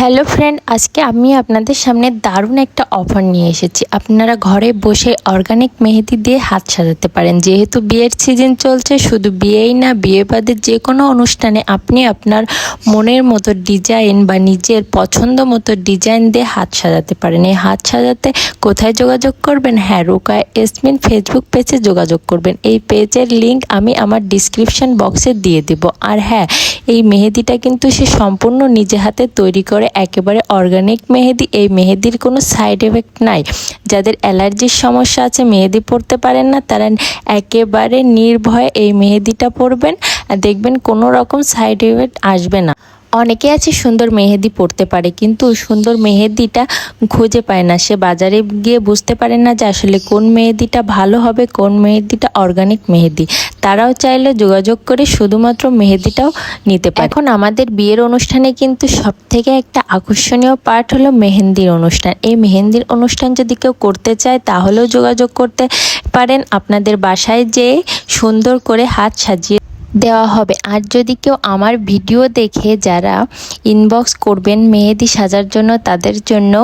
Hello friend, আজকে আমি আপনাদের সামনে দারুণ একটা অফার নিয়ে এসেছি। আপনারা ঘরে বসে অর্গানিক মেহেদি দিয়ে হাত সাজাতে পারেন। যেহেতু বিয়ের সিজন চলছে, শুধু বিয়েই না, বিয়ে বাদে যে কোনো অনুষ্ঠানে আপনি আপনার মনের মতো ডিজাইন বা নিজের পছন্দ মতো ডিজাইন দিয়ে হাত সাজাতে পারেন। এই হাত সাজাতে কোথায় যোগাযোগ করবেন? হ্যাঁ রোকায় এসমিন ফেসবুক পেজে যোগাযোগ করবেন। এই পেজের লিংক আমি আমার ডিসক্রিপশন বক্সে দিয়ে দেব। আর হ্যাঁ এই মেহেদিটা কিন্তু সে সম্পূর্ণ নিজে হাতে তৈরি করে একেবারে অর্গানিক মেহেদি, এই মেহেদির কোনো সাইড এফেক্ট নাই। যাদের অ্যালার্জির সমস্যা আছে, মেহেদি পড়তে পারেন না, তারা একেবারে নির্ভয়ে এই মেহেদিটা পরবেন। দেখবেন কোনো রকম সাইড এফেক্ট আসবে না। অনেকে আছে সুন্দর মেহেদি পড়তে পারে, কিন্তু সুন্দর মেহেদিটা খুঁজে পায় না। সে বাজারে গিয়ে বুঝতে পারে না যে আসলে কোন মেহেদিটা ভালো হবে, কোন মেহেদিটা অর্গানিক মেহেদি। তারাও চাইলে যোগাযোগ করে শুধুমাত্র মেহেদিটাও নিতে পারে। এখন আমাদের বিয়ের অনুষ্ঠানে কিন্তু সব থেকে একটা আকর্ষণীয় পার্ট হলো মেহেন্দির অনুষ্ঠান। এই মেহেন্দির অনুষ্ঠান যদি কেউ করতে চায়, তাহলেও যোগাযোগ করতে পারেন। আপনাদের বাসায় যেয়ে সুন্দর করে হাত সাজিয়ে দেওয়া হবে। আর যদি কেউ আমার ভিডিও দেখে যারা ইনবক্স করবেন, মেহেদি সাজার জন্য তাদের জন্য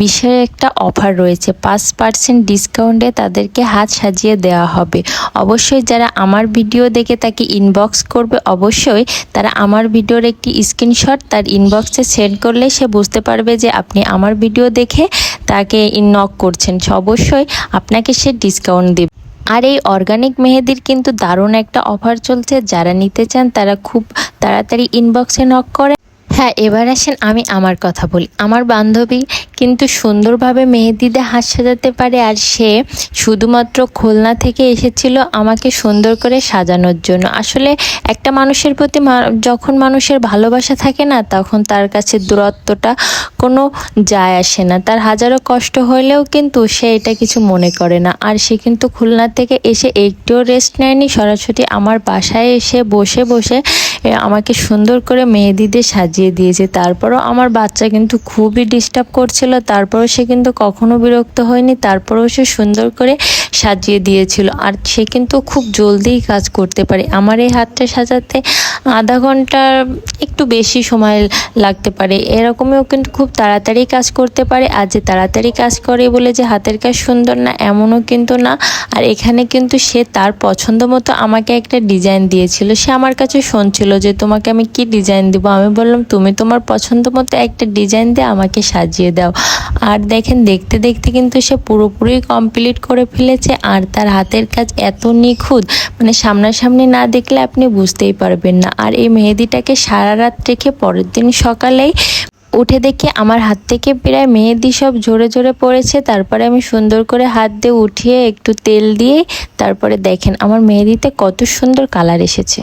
বিশেষ একটা অফার রয়েছে। পাঁচ পার্সেন্ট ডিসকাউন্টে তাদেরকে হাত সাজিয়ে দেওয়া হবে। অবশ্যই যারা আমার ভিডিও দেখে তাকে ইনবক্স করবে, অবশ্যই তারা আমার ভিডিওর একটি স্ক্রিনশট তার ইনবক্সে সেন্ড করলে সে বুঝতে পারবে যে আপনি আমার ভিডিও দেখে তাকে নক করছেন। অবশ্যই আপনাকে সে ডিসকাউন্ট দেবে। আর এই অর্গানিক মেহেদির কিন্তু দারুণ একটা অফার চলছে। যারা নিতে চান তারা খুব তাড়াতাড়ি ইনবক্সে নক করে। হ্যাঁ এবার আসেন আমি আমার কথা বলি। আমার বান্ধবী কিন্তু সুন্দরভাবে মেহেদিতে হাত সাজাতে পারে আর সে শুধুমাত্র খুলনা থেকে এসেছিল আমাকে সুন্দর করে সাজানোর জন্য। আসলে একটা মানুষের প্রতি যখন মানুষের ভালোবাসা থাকে না, তখন তার কাছে দূরত্বটা কোনো যায় আসে না। তার হাজারো কষ্ট হলেও কিন্তু সে এটা কিছু মনে করে না। আর সে কিন্তু খুলনা থেকে এসে একটুও রেস্ট নেয়নি। সরাসরি আমার বাসায় এসে বসে বসে আমাকে সুন্দর করে মেহেদি সাজিয়ে দিয়েছে। তারপরও আমার বাচ্চা কিন্তু খুবই ডিস্টার্ব করছিল। তারপরও সে কিন্তু কখনো বিরক্ত হয়নি। তারপরও সে সুন্দর করে সাজিয়ে দিয়েছিল। আর সে কিন্তু খুব জলদিই কাজ করতে পারে। আমার এই হাতটা সাজাতে আধা ঘণ্টার একটু বেশি সময় লাগতে পারে। এরকমও কিন্তু খুব তাড়াতাড়ি কাজ করতে পারে। আর যে তাড়াতাড়ি কাজ করে বলে যে হাতের কাজ সুন্দর না, এমনও কিন্তু না। আর এখানে কিন্তু সে তার পছন্দ মতো আমাকে একটা ডিজাইন দিয়েছিল। সে আমার কাছে শুনছিল যে তোমাকে আমি কি ডিজাইন দেবো? আমি বললাম, তুমি তোমার পছন্দ মতো একটা ডিজাইন দিয়ে আমাকে সাজিয়ে দাও। আর দেখেন, দেখতে দেখতে কিন্তু সে পুরোপুরি কমপ্লিট করে ফেলেছে। আর তার হাতের কাজ এত নিখুঁত মানে সামনাসামনি না দেখলে আপনি বুঝতেই পারবেন না। আর এই মেহেদিটাকে সারা রাত রেখে পরের দিন সকালেই উঠে দেখে আমার হাত থেকে প্রায় মেহেদি সব ঝরে ঝরে পড়েছে। তারপরে আমি সুন্দর করে হাত দিয়ে উঠিয়ে একটু তেল দিয়ে তারপরে দেখেন আমার মেহেদিতে কত সুন্দর কালার এসেছে।